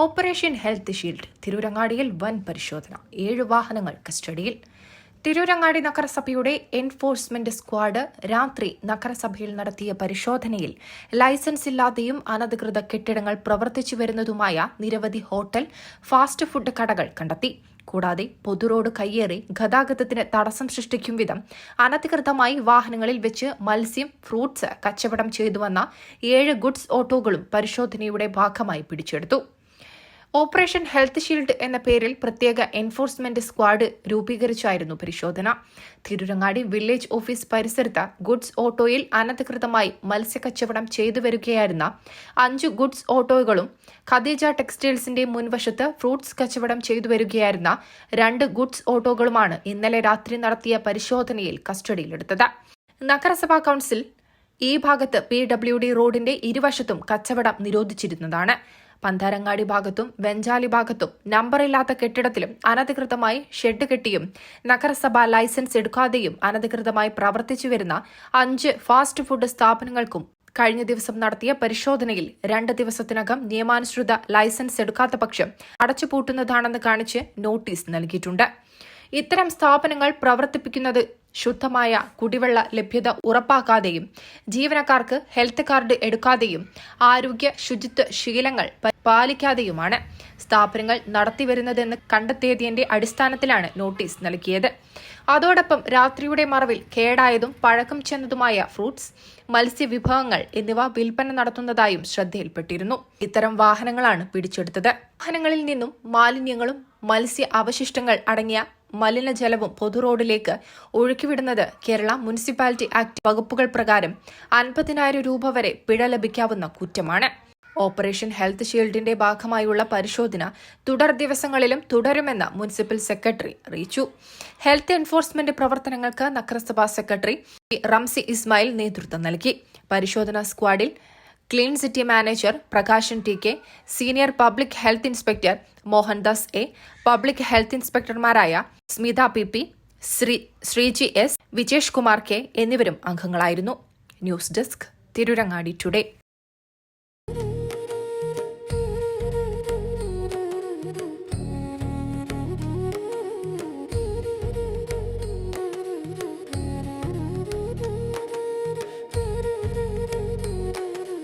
Operation health shield തിരൂരങ്ങാടിയിൽ വൻ പരിശോധന. ഏഴ് വാഹനങ്ങൾ കസ്റ്റഡിയിൽ. തിരൂരങ്ങാടി നഗരസഭയുടെ എൻഫോഴ്സ്മെന്റ് സ്ക്വാഡ് രാത്രി നഗരസഭയിൽ നടത്തിയ പരിശോധനയിൽ ലൈസൻസ് ഇല്ലാതെയും അനധികൃത കെട്ടിടങ്ങൾ പ്രവർത്തിച്ചു വരുന്നതുമായ നിരവധി ഹോട്ടൽ ഫാസ്റ്റ് ഫുഡ് കടകൾ കണ്ടെത്തി. കൂടാതെ പൊതുറോഡ് കയ്യേറി ഗതാഗതത്തിന് തടസ്സം സൃഷ്ടിക്കും വിധം അനധികൃതമായി വാഹനങ്ങളിൽ വെച്ച് മത്സ്യം ഫ്രൂട്ട്സ് കച്ചവടം ചെയ്തുവന്ന ഏഴ് ഗുഡ്സ് ഓട്ടോകളും പരിശോധനയുടെ ഭാഗമായി പിടിച്ചെടുത്തു. ഓപ്പറേഷൻ ഹെൽത്ത് ഷീൽഡ് എന്ന പേരിൽ പ്രത്യേക എൻഫോഴ്സ്മെന്റ് സ്ക്വാഡ് രൂപീകരിച്ചായിരുന്നു പരിശോധന. തിരുരങ്ങാടി വില്ലേജ് ഓഫീസ് പരിസരത്ത് ഗുഡ്സ് ഓട്ടോയിൽ അനധികൃതമായി മത്സ്യക്കച്ചവടം ചെയ്തു വരികയായിരുന്ന അഞ്ച് ഗുഡ്സ് ഓട്ടോകളും ഖദീജ ടെക്സ്റ്റൈൽസിന്റെ മുൻവശത്ത് ഫ്രൂട്ട്സ് കച്ചവടം ചെയ്തു വരികയായിരുന്ന രണ്ട് ഗുഡ്സ് ഓട്ടോകളുമാണ് ഇന്നലെ രാത്രി നടത്തിയ പരിശോധനയിൽ കസ്റ്റഡിയിലെടുത്തത്. നഗരസഭാ കൌൺസിൽ ഈ ഭാഗത്ത് പി ഡബ്ല്യു ഡി റോഡിന്റെ ഇരുവശത്തും കച്ചവടം നിരോധിച്ചിരുന്നതാണ്. പന്താരങ്ങാടി ഭാഗത്തും വെഞ്ചാലി ഭാഗത്തും നമ്പറില്ലാത്ത കെട്ടിടത്തിലും അനധികൃതമായി ഷെഡ് കെട്ടിയും നഗരസഭ ലൈസൻസ് എടുക്കാതെയും അനധികൃതമായി പ്രവർത്തിച്ചു വരുന്ന അഞ്ച് ഫാസ്റ്റ് ഫുഡ് സ്ഥാപനങ്ങൾക്കും കഴിഞ്ഞ ദിവസം നടത്തിയ പരിശോധനയിൽ രണ്ട് ദിവസത്തിനകം നിയമാനുസൃത ലൈസൻസ് എടുക്കാത്ത പക്ഷം അടച്ചുപൂട്ടുന്നതാണെന്ന് കാണിച്ച് നോട്ടീസ് നൽകിയിട്ടുണ്ട്. ഇത്തരം സ്ഥാപനങ്ങൾ പ്രവർത്തിപ്പിക്കുന്നത് ശുദ്ധമായ കുടിവെള്ള ലഭ്യത ഉറപ്പാക്കാതെയും ജീവനക്കാർക്ക് ഹെൽത്ത് കാർഡ് എടുക്കാതെയും ആരോഗ്യ ശുചിത്വ ശീലങ്ങൾ പാലിക്കാതെയുമാണ് സ്ഥാപനങ്ങൾ നടത്തിവരുന്നതെന്ന് കണ്ടെത്തിയതിന്റെ അടിസ്ഥാനത്തിലാണ് നോട്ടീസ് നൽകിയത്. അതോടൊപ്പം രാത്രിയുടെ മറവിൽ കേടായതും പഴക്കം ചെന്നതുമായ ഫ്രൂട്ട്സ് മത്സ്യവിഭവങ്ങൾ എന്നിവ വിൽപ്പന നടത്തുന്നതായും ശ്രദ്ധയിൽപ്പെട്ടിരുന്നു. ഇത്തരം വാഹനങ്ങളാണ് പിടിച്ചെടുത്തത്. വാഹനങ്ങളിൽ നിന്നും മാലിന്യങ്ങളും മത്സ്യ അവശിഷ്ടങ്ങൾ അടങ്ങിയ മലിനജലവും പൊതുറോഡിലേക്ക് ഒഴുക്കിവിടുന്നത് കേരള മുനിസിപ്പാലിറ്റി ആക്ട് വകുപ്പുകൾ പ്രകാരം അൻപതിനായിരം രൂപ വരെ പിഴ ലഭിക്കാവുന്ന കുറ്റമാണ്. ഓപ്പറേഷൻ ഹെൽത്ത് ഷീൽഡിന്റെ ഭാഗമായുള്ള പരിശോധന തുടർ ദിവസങ്ങളിലും തുടരുമെന്ന് മുനിസിപ്പൽ സെക്രട്ടറി അറിയിച്ചു. ഹെൽത്ത് എൻഫോഴ്സ്മെന്റ് പ്രവർത്തനങ്ങൾക്ക് നഗരസഭാ സെക്രട്ടറി റംസി ഇസ്മായിൽ നേതൃത്വം നൽകി. പരിശോധനാ സ്ക്വാഡിൽ clean city manager Prakashan T K senior public health inspector Mohandas A public health ഇൻസ്പെക്ടർമാരായ Smitha P P Sree Sreeji S Vijesh Kumar K എന്നിവരും അംഗങ്ങളായിരുന്നു. News desk Tirurangadi today.